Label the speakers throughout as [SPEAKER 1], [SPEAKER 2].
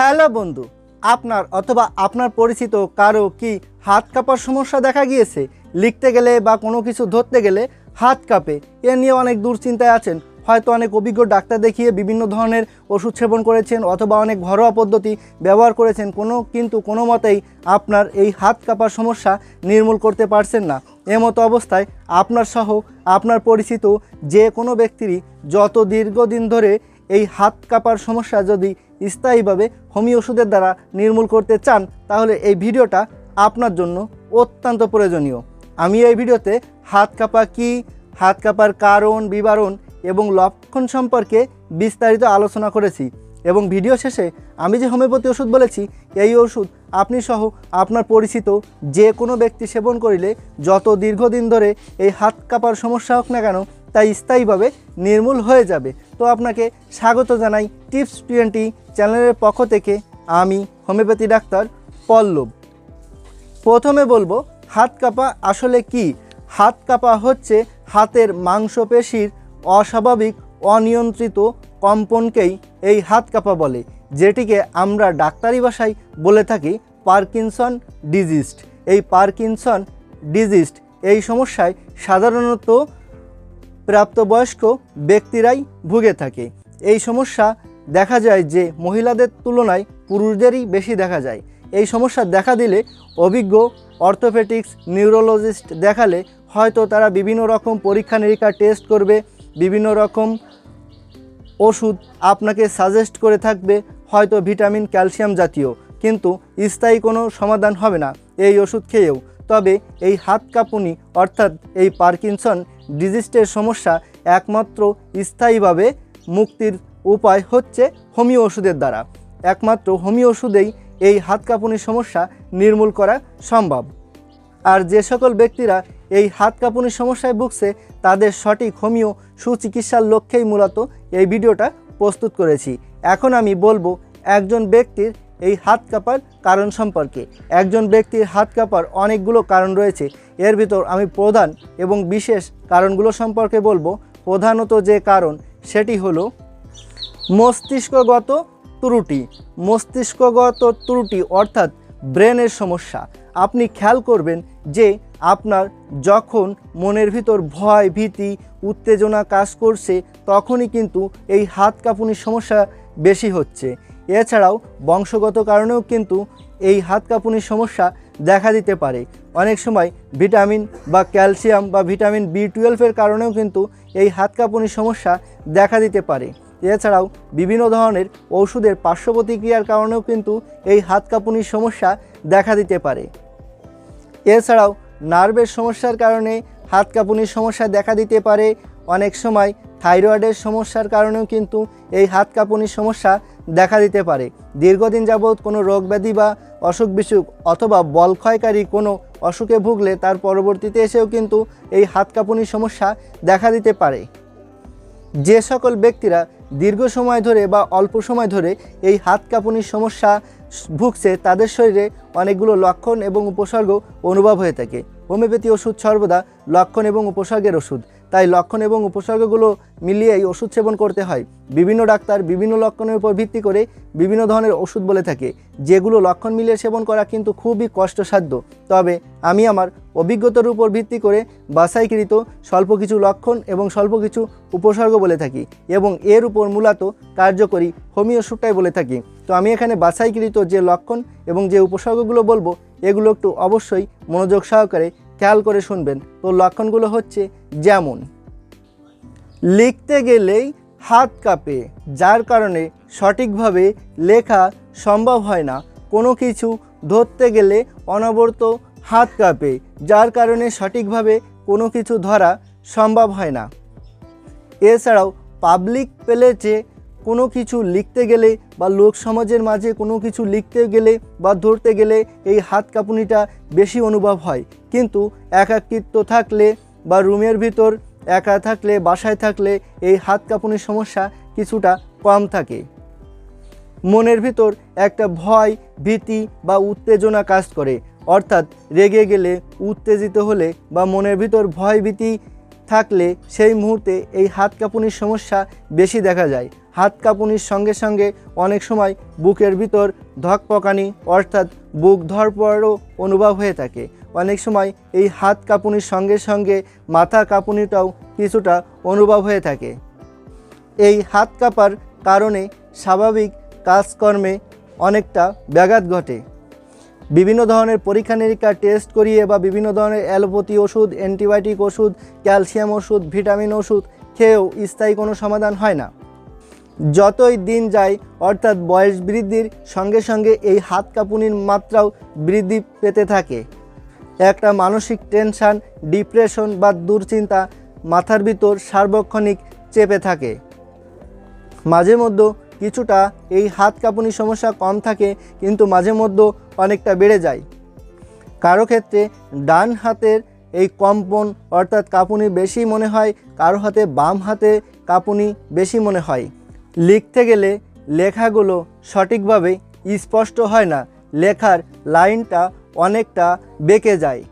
[SPEAKER 1] Hello বন্ধু, আপনার অথবা আপনার পরিচিত কারও কি হাত কাঁপার সমস্যা দেখা গিয়েছে? লিখতে গেলে বা কোনো কিছু ধরতে গেলে হাত কাঁপে। এ নিয়ে অনেক দুশ্চিন্তায় আছেন। হয়তো অনেক অভিজ্ঞ ডাক্তার দেখিয়ে বিভিন্ন ধরনের ওষুধ সেবন করেছেন অথবা অনেক ঘরোয়া পদ্ধতি ব্যবহার করেছেন। কোনো কিন্তু কোনো মতেই আপনার এই হাত কাঁপার সমস্যা নির্মূল করতে পারছেন না। এমতো অবস্থায় আপনার সহ আপনার পরিচিত যে কোনো ব্যক্তিরই যত দীর্ঘদিন ধরে এই হাত কাঁপার সমস্যা যদি স্থায়ীভাবে হোমিও ওষুধের দ্বারা নির্মূল করতে চান, তাহলে এই ভিডিওটা আপনার জন্য অত্যন্ত প্রয়োজনীয়। আমি এই ভিডিওতে হাত কাঁপা কী, হাত কাঁপার কারণ, বিবরণ এবং লক্ষণ সম্পর্কে বিস্তারিত আলোচনা করেছি এবং ভিডিও শেষে আমি যে হোমিওপ্যাথি ওষুধ বলেছি, এই ওষুধ আপনি সহ আপনার পরিচিত যে কোনো ব্যক্তি সেবন করিলে যত দীর্ঘদিন ধরে এই হাত কাঁপার সমস্যা হোক না কেন তা স্থায়ীভাবে নির্মূল হয়ে যাবে। তো আপনাকে স্বাগত জানাই টিপস টোয়েন্টি চ্যানেলের পক্ষ থেকে আমি হোমিওপ্যাথি ডাক্তার পল্লব। প্রথমে বলব, হাত কাঁপা আসলে কি? হাত কাঁপা হচ্ছে হাতের মাংসপেশির অস্বাভাবিক, অনিয়ন্ত্রিত কম্পনকেই এই হাত কাঁপা বলে, যেটিকে আমরা ডাক্তারি ভাষায় বলে থাকি পার্কিনসন ডিজিস্ট এই পার্কিনসন ডিজিস্ট এই সমস্যায় সাধারণত প্রাপ্তবয়স্ক ব্যক্তিরাই ভুগে থাকে। এই সমস্যা দেখা যায় যে মহিলাদের তুলনায় পুরুষদেরই বেশি দেখা যায়। এই সমস্যা দেখা দিলে অভিজ্ঞ অর্থোপেটিক্স নিউরোলজিস্ট দেখালে হয়তো তারা বিভিন্ন রকম পরীক্ষা নিরীক্ষা টেস্ট করবে, বিভিন্ন রকম ওষুধ আপনাকে সাজেস্ট করে থাকবে, হয়তো ভিটামিন, ক্যালসিয়াম জাতীয়। কিন্তু স্থায়ী কোনো সমাধান হবে না এই ওষুধ খেয়েও। তবে এই হাত কাঁপুনি অর্থাৎ এই পার্কিনসন ডিজিস্টের সমস্যা একমাত্র স্থায়ীভাবে মুক্তির উপায় হচ্ছে হোমিও ওষুধের দ্বারা। একমাত্র হোমিও ওষুধেই এই হাত কাঁপুনির সমস্যা নির্মূল করা সম্ভব। আর যে সকল ব্যক্তিরা এই হাত কাঁপুনির সমস্যায় ভুগছে, তাদের সঠিক হোমিও সুচিকিৎসার লক্ষ্যেই মূলত এই ভিডিওটা প্রস্তুত করেছি। এখন আমি বলব, একজন ব্যক্তির এই হাত কাঁপার কারণ সম্পর্কে। একজন ব্যক্তির হাত কাঁপার অনেকগুলো কারণ রয়েছে। এর ভিতর আমি প্রধান এবং বিশেষ কারণগুলো সম্পর্কে বলব। প্রধানত যে কারণ, সেটি হলো মস্তিষ্কগত ত্রুটি। মস্তিষ্কগত ত্রুটি অর্থাৎ ব্রেনের সমস্যা। আপনি খেয়াল করবেন যে আপনার যখন মনের ভিতর ভয়, ভীতি, উত্তেজনা কাজ করছে, তখনই কিন্তু এই হাত কাঁপুনির সমস্যা বেশি হচ্ছে। এছাড়াও বংশগত কারণেও কিন্তু এই হাত কাঁপুনির সমস্যা দেখা দিতে পারে। অনেক সময় ভিটামিন বা ক্যালসিয়াম বা ভিটামিন বি টুয়েলভের কারণেও কিন্তু এই হাত কাঁপুনির সমস্যা দেখা দিতে পারে। এছাড়াও বিভিন্ন ধরনের ওষুধের পার্শ্ব প্রতিক্রিয়ার কারণেও কিন্তু এই হাত কাঁপুনির সমস্যা দেখা দিতে পারে। এছাড়াও নার্ভের সমস্যার কারণে হাত কাঁপুনির সমস্যা দেখা দিতে পারে। অনেক সময় থাইরয়েডের সমস্যার কারণেও কিন্তু এই হাত কাঁপুনির সমস্যা দেখা দিতে পারে। দীর্ঘদিন যাবৎ কোনো রোগ ব্যাধি বা অসুখ বিসুখ অথবা বল ক্ষয়কারী কোনো অসুখে ভুগলে তার পরবর্তীতে এসেও কিন্তু এই হাত কাঁপুনির সমস্যা দেখা দিতে পারে। যে সকল ব্যক্তিরা দীর্ঘ সময় ধরে বা অল্প সময় ধরে এই হাত কাঁপুনির সমস্যা ভুগছে, তাদের শরীরে অনেকগুলো লক্ষণ এবং উপসর্গ অনুভব হয়ে থাকে। হোমিওপ্যাথি ওষুধ সর্বদা লক্ষণ এবং উপসর্গের ওষুধ। তাই লক্ষণ এবং উপসর্গগুলো মিলিয়েই ওষুধ সেবন করতে হয়। বিভিন্ন ডাক্তার বিভিন্ন লক্ষণের উপর ভিত্তি করে বিভিন্ন ধরনের ওষুধ বলে থাকে। যেগুলো লক্ষণ মিলিয়ে সেবন করা কিন্তু খুবই কষ্টসাধ্য। তবে আমি আমার অভিজ্ঞতার উপর ভিত্তি করে বাছাইকৃত স্বল্প কিছু লক্ষণ এবং স্বল্প কিছু উপসর্গ বলে থাকি এবং এর উপর মূলত কার্যকরী হোমিও ওষুধটাই বলে থাকি। তো আমি এখানে বাছাইকৃত যে লক্ষণ এবং যে উপসর্গগুলো বলব, এগুলো একটু অবশ্যই মনোযোগ সহকারে খেয়াল করে শুনবেন। তো লক্ষণগুলো হচ্ছে যেমন, লিখতে গেলেই হাত কাঁপে, যার কারণে সঠিকভাবে লেখা সম্ভব হয় না। কোনো কিছু ধরতে গেলে অনবরত হাত কাঁপে, যার কারণে সঠিকভাবে কোনো কিছু ধরা সম্ভব হয় না। এছাড়াও পাবলিক প্লেসে কোনো কিছু লিখতে গেলে বা লোক সমাজের মাঝে কোনো কিছু লিখতে গেলে বা ধরতে গেলে এই হাত কাঁপুনিটা বেশি অনুভব হয়। কিন্তু একাকিত্ব থাকলে বা রুমের ভিতর একা থাকলে, বাসায় থাকলে এই হাত কাঁপুনির সমস্যা কিছুটা কম থাকে। মনের ভিতর একটা ভয়, ভীতি বা উত্তেজনা কাজ করে। অর্থাৎ রেগে গেলে, উত্তেজিত হলে বা মনের ভিতর ভয়, ভীতি থাকলে সেই মুহূর্তে এই হাত কাঁপুনির সমস্যা বেশি দেখা যায়। হাত কাঁপুনির সঙ্গে সঙ্গে অনেক সময় বুকের ভিতর ধকপকানি অর্থাৎ বুক ধরপড়ও অনুভব হয়ে থাকে। অনেক সময় এই হাত কাঁপুনির সঙ্গে সঙ্গে মাথা কাঁপুনিটাও কিছুটা অনুভব হয়ে থাকে। এই হাত কাঁপার কারণে স্বাভাবিক কাজকর্মে অনেকটা ব্যাঘাত ঘটে। বিভিন্ন ধরনের পরীক্ষা নিরীক্ষা, টেস্ট করিয়ে বা বিভিন্ন ধরনের অ্যালোপ্যাথি ওষুধ, অ্যান্টিবায়োটিক ওষুধ, ক্যালসিয়াম ওষুধ, ভিটামিন ওষুধ খেয়েও স্থায়ী কোনো সমাধান হয় না। যতই দিন যায়, অর্থাৎ বয়স বৃদ্ধির সঙ্গে সঙ্গে এই হাত কাঁপুনির মাত্রাও বৃদ্ধি পেতে থাকে। একটা মানসিক টেনশন, ডিপ্রেশন বা দুশ্চিন্তা মাথার ভিতর সার্বক্ষণিক চেপে থাকে। মাঝে মধ্যে কিছুটা এই হাত কাঁপুনি সমস্যা কম থাকে, কিন্তু মাঝে মধ্যে অনেকটা বেড়ে যায়। কারও ক্ষেত্রে ডান হাতের এই কম্পন, অর্থাৎ কাঁপুনি বেশি মনে হয়, কারও হাতে বাম হাতে কাঁপুনি বেশি মনে হয়। লিখতে গেলে লেখাগুলো সঠিকভাবে স্পষ্ট হয় না। লেখার লাইনটা অনেকটা বেঁকে যায়।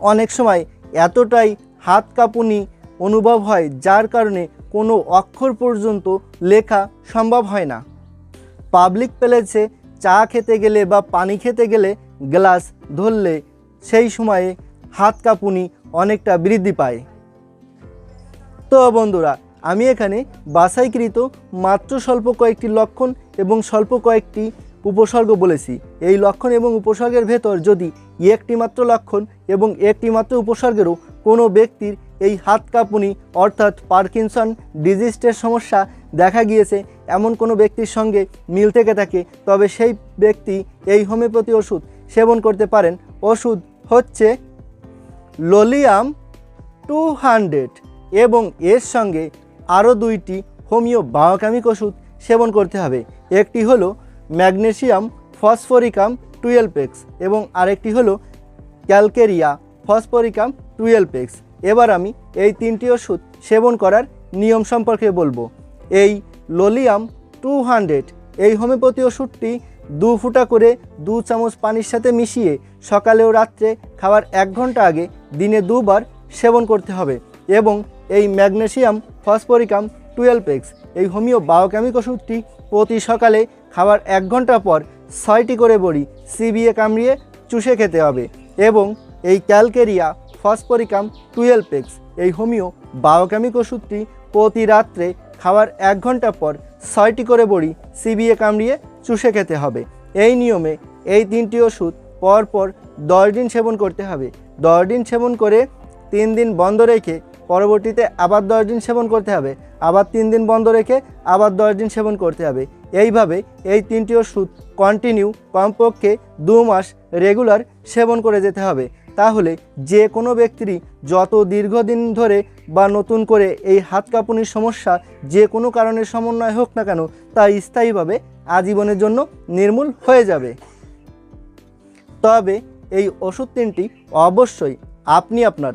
[SPEAKER 1] অনেক সময় এতটাই হাত কাঁপুনি অনুভব হয়, যার কারণে কোনো অক্ষর পর্যন্ত লেখা সম্ভব হয় না। পাবলিক প্লেসে চা খেতে গেলে বা পানি খেতে গেলে গ্লাস ধরলে সেই সময়ে হাত কাঁপুনি অনেকটা বৃদ্ধি পায়। তো বন্ধুরা আমি এখানে বাছাইকৃত মাত্র স্বল্প কয়েকটি লক্ষণ এবং স্বল্প কয়েকটি উপসর্গ বলেছি। এই লক্ষণ এবং উপসর্গের ভেতর যদি একটি মাত্র লক্ষণ এবং একটি মাত্র উপসর্গেরও কোনো ব্যক্তির এই হাত কাঁপুনি অর্থাৎ পার্কিনসন ডিজিস্টের সমস্যা দেখা গিয়েছে, এমন কোনো ব্যক্তির সঙ্গে মিল থেকে থাকে, তবে সেই ব্যক্তি এই হোমিওপ্যাথি ওষুধ সেবন করতে পারেন। ওষুধ হচ্ছে লোলিয়াম টু হান্ড্রেড এবং এর সঙ্গে আরও দুইটি হোমিও বায়োকেমিক ওষুধ সেবন করতে হবে। একটি হলো ম্যাগনেশিয়াম ফসফরিকাম টুয়েলভ এক্স এবং আরেকটি হলো ক্যালকেরিয়া ফসফরিকাম টুয়েলভ এক্স এবার আমি এই তিনটি ওষুধ সেবন করার নিয়ম সম্পর্কে বলব। এই লোলিয়াম টু হান্ড্রেড, এই হোমিওপ্যাথি ওষুধটি দু ফুটা করে দু চামচ পানির সাথে মিশিয়ে সকালে ও রাত্রে খাওয়ার এক ঘণ্টা আগে দিনে দুবার সেবন করতে হবে এবং এই ম্যাগনেশিয়াম, ফসফরিকাম, টুয়েলভ এক্স এই হোমিও বায়োকেমিক ওষুধটি প্রতি সকালে খাওয়ার এক ঘণ্টা পর ছয়টি করে বড়ি সিবিএ কামড়িয়ে চুষে খেতে হবে এবং এই ক্যালকেরিয়া, ফসফরিকাম, টুয়েলভ এক্স এই হোমিও বায়োকেমিক ওষুধটি প্রতি রাত্রে খাওয়ার এক ঘণ্টা পর ছয়টি করে বড়ি সিবিএ কামড়িয়ে চুষে খেতে হবে। এই নিয়মে এই তিনটি ওষুধ পরপর দশ দিন সেবন করতে হবে। দশ দিন সেবন করে তিন দিন বন্ধ রেখে পরবর্তীতে আবার দশ দিন সেবন করতে হবে, আবার তিন দিন বন্ধ রেখে আবার দশ দিন সেবন করতে হবে। এইভাবে এই তিনটি ওষুধ কন্টিনিউ কমপক্ষে দু মাস রেগুলার সেবন করে যেতে হবে। তাহলে যে কোনো ব্যক্তিরই যত দীর্ঘদিন ধরে বা নতুন করে এই হাত কাঁপুনির সমস্যা যে কোনো কারণের সমন্বয় হোক না কেন, তা স্থায়ীভাবে আজীবনের জন্য নির্মূল হয়ে যাবে। তবে এই ওষুধ তিনটি অবশ্যই আপনি আপনার